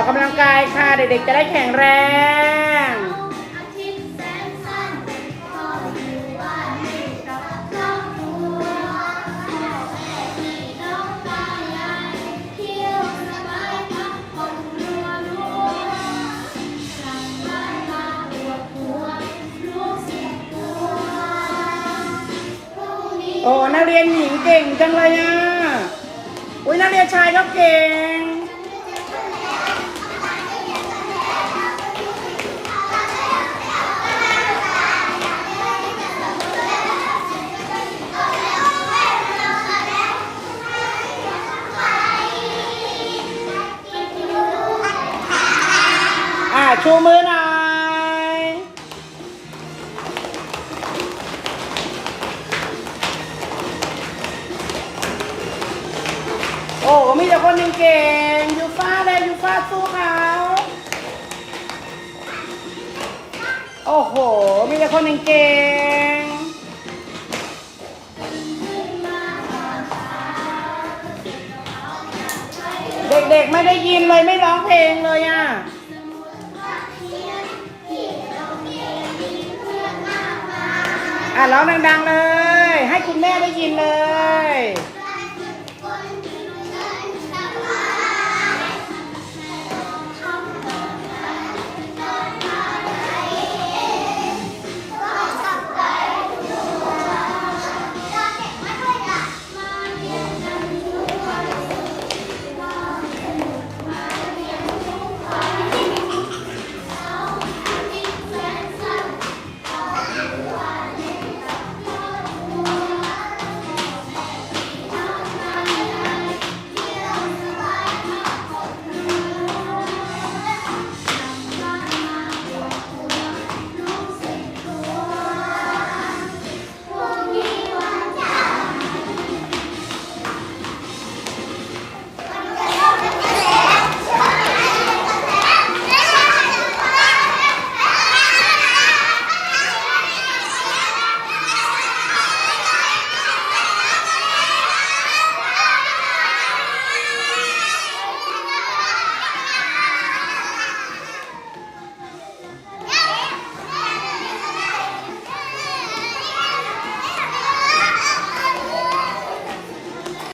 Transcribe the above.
ออกกำลังกายค่ะ เด็กๆจะได้แข็งแรงโอ้นักเรียนหญิงเก่งจังเลยอะ อุ้ยนักเรียนชายก็เก่ง ชูมือหน่อย โอ้มีแต่คนเก่งๆยูฟ้าเลยยูฟ้าสู้เขาโอ้โห มีแต่คนเก่งๆเด็กๆไม่ได้ยินเลยไม่ร้องเพลงเลยอะ อะร้องดัง ๆ เลย ให้คุณแม่ได้ยินเลย